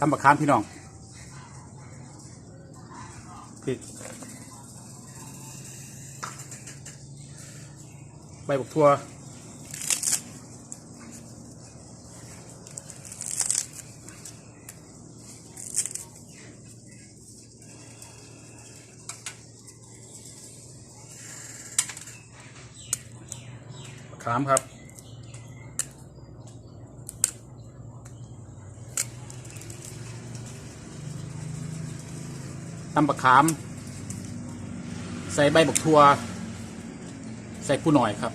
ตำบักขามพี่น้องพริกใบบักทั่วบักขามครับ ตำบักขาม ใส่ใบบักทัว ใส่ผู้หน่อยครับ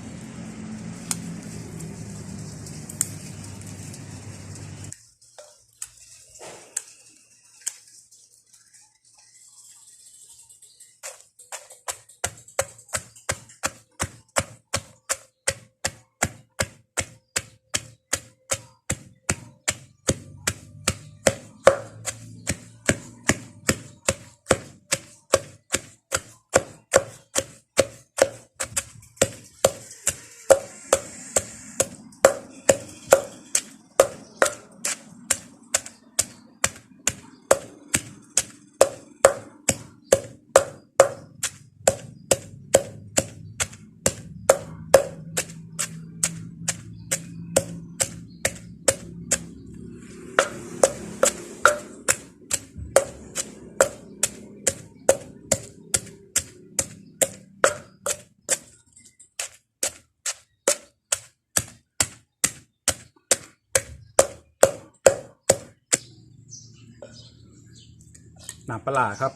น้ำปลาครับ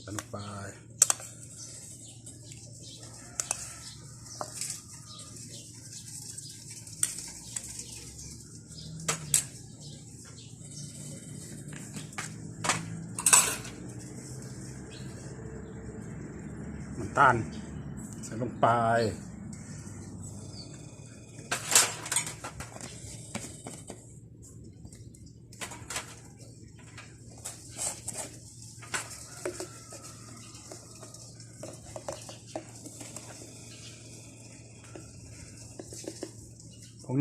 ใส่ลงไปน้ำตาลใส่ลงไป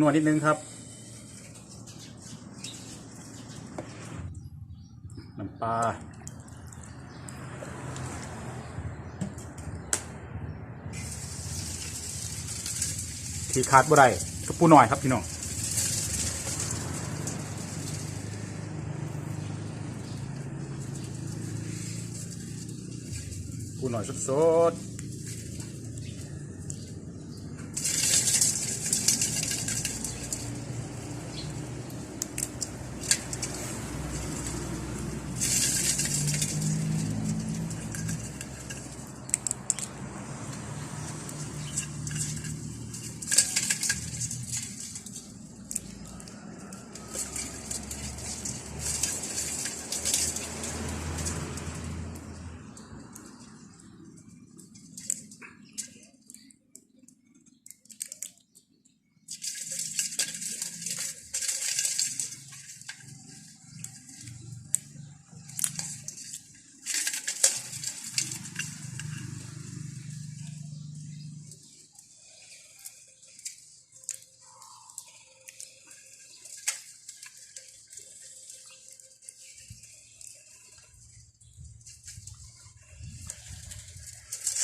นวดนิดนึงครับ น้ำปลาที่ขาดบ่ได้ก็ปูหน่อยครับพี่น้องปูหน่อยสดๆ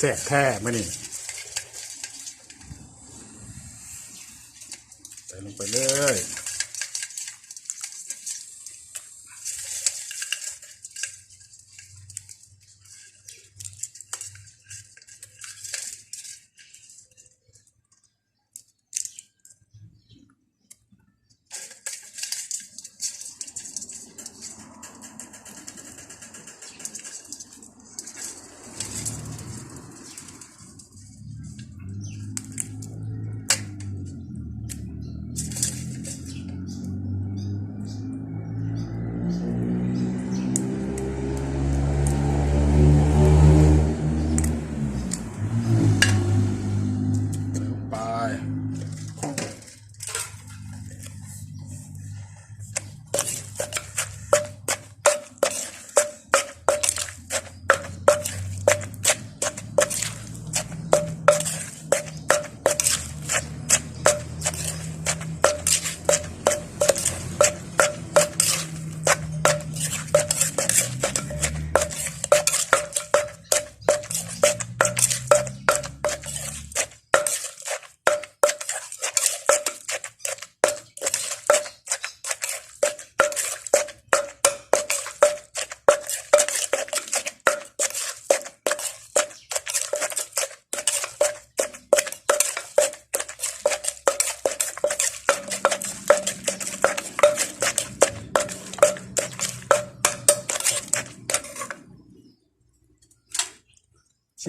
แสบแท้มื่นี่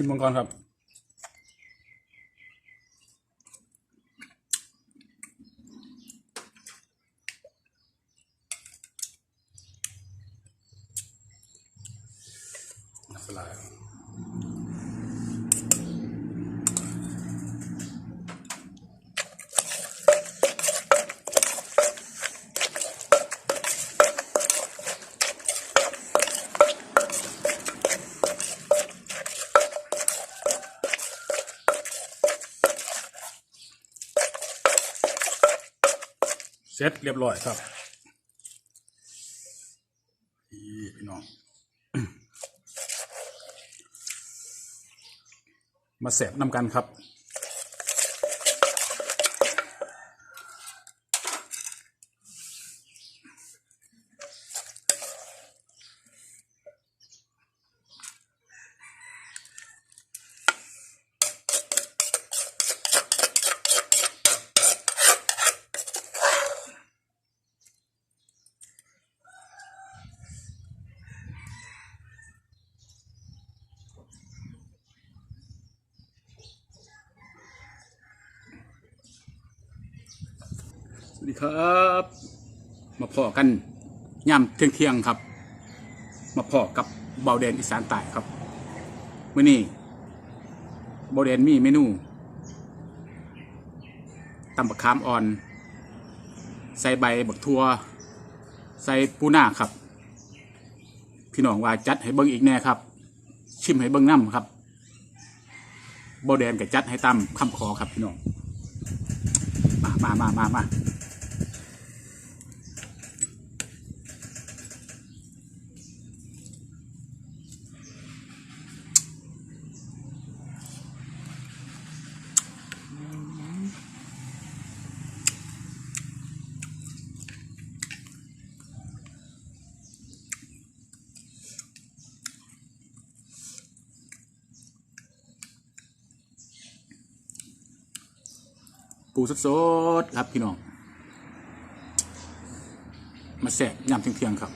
ชิมมังกรครับ สร็จเรียบร้อยครับนี่พี่น้อง มาแสบน้ำกันครับ ครับ มาพอกันย่ำเที่ยงเที่ยงครับ มาพอกับเบาแดนอีสานใต้ครับมื่อนี้เบาแดนมีเมนูตำบักขามอ่อน ใส่ใบบักทัว ใส่ปูนาครับ พี่น้องว่าจัดให้เบิ้งอีกแน่ครับ ชิมให้เบิ้งน้ำครับเบาแดนกับจัดให้ตามคำขอครับพี่น้องมามามามามา ปูสดๆครับพี่น้อง มาแสบยำเที่ยงๆครับ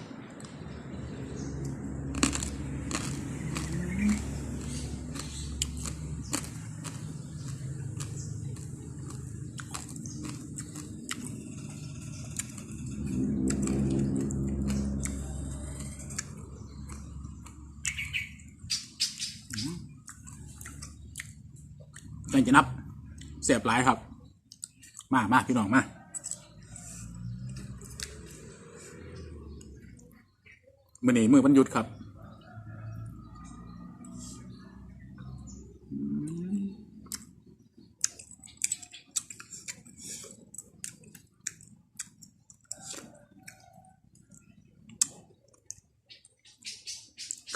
จังจะนับเสียบหลายครับ มามาพี่น้องมามื่อนี้มือวันหยุดครับ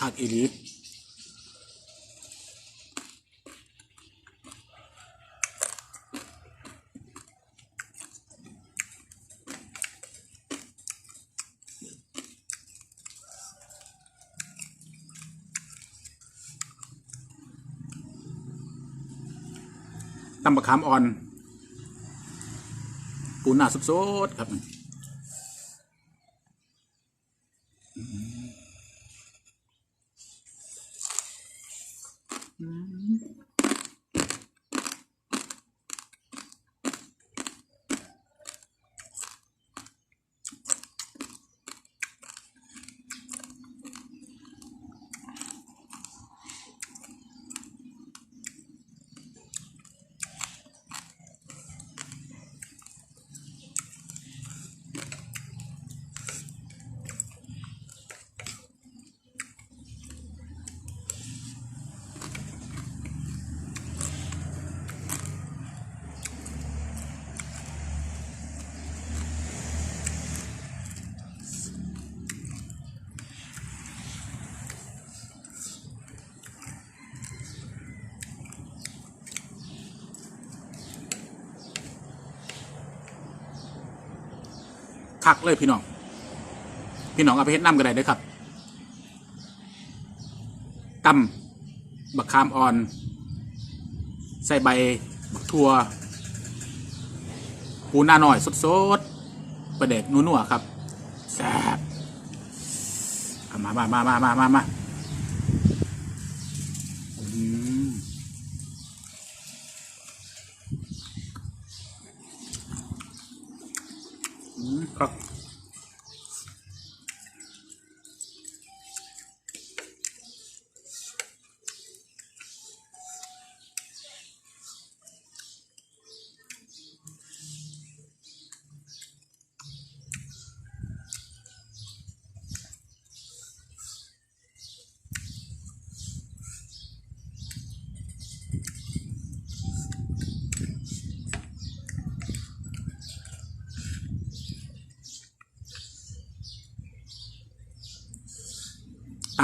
ขาดอีลี ตำบะขามอ่อน ปูนาสุดๆครับ คักเลยพี่น้อง พี่น้องเอาไปเฮ็ดน้ำกันได้เด้อครับตำบักขามอ่อน ใส่ใบบักทั่วปูหน้าหน่อยสดๆประเด็กนัวๆครับแซ่บเอามามามามามามามา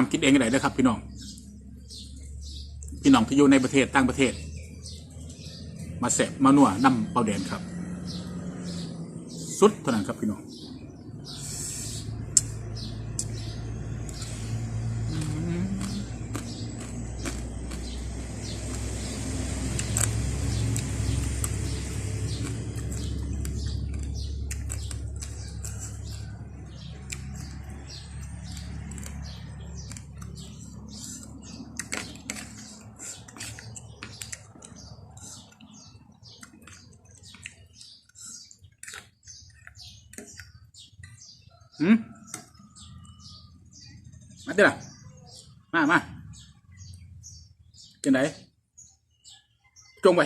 ตามคิดเองก็ได้เลยครับ พี่น้อง พี่น้องที่อยู่ในประเทศต่างประเทศ มาแสบมาหนัวนำเปาแดนครับ สุดเท่านั้นครับพี่น้อง มาเดี๋ยวล่ะมามาจังไหนจงไ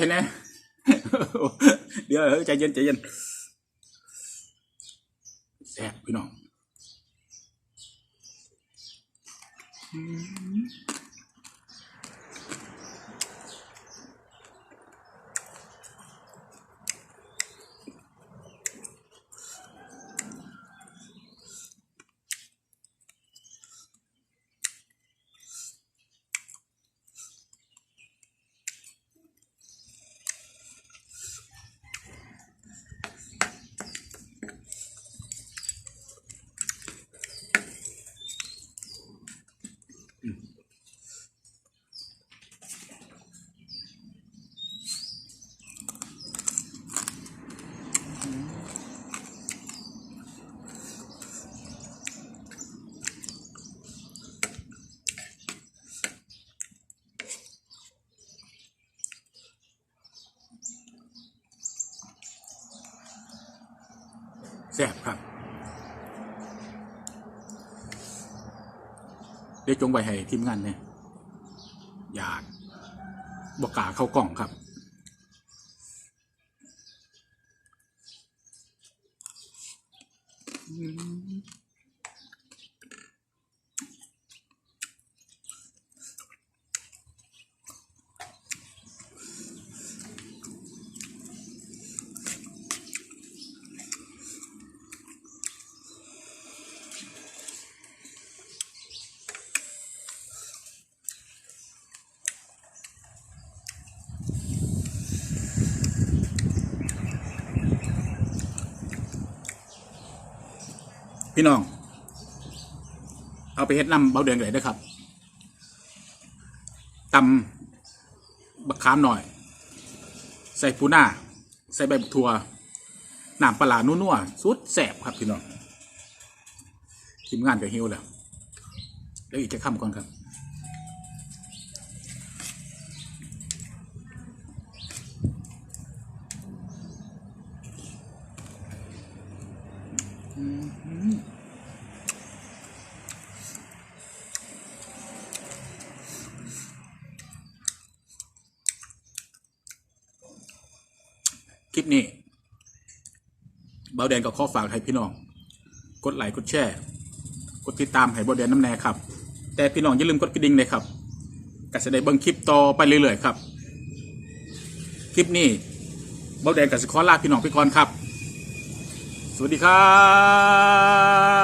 แซ่บครับเดี๋ยวจงไปให้ทีมงานเนี่ยอยากบกกาเข้ากล่องครับ พี่น้อง เอาไปเฮ็ดน้ำเบาเดือนเลยนะครับตำบักขามหน่อย ใส่ปูน่าใส่ใบบักทัวน้ำปลานุ่นัวๆสุดแสบครับพี่น้องทีมงานกับฮิวแล้วเดี๋ยวอีกจะค่ำก่อนครับ ลิปนี้เบาแดงก็ขอฝากให้พี่น้อง กดไลค์กดแชร์กดติดตามให้เบาแดงน้ำแน่ครับ แต่พี่น้องอย่าลืมกดกระดิ่งเลยครับก็จะได้เบิ่งคลิปต่อไปเรื่อยๆครับ คลิปนี้เบาแดงกับสขอลาพี่น้องไปก่อนครับ สวัสดีครับ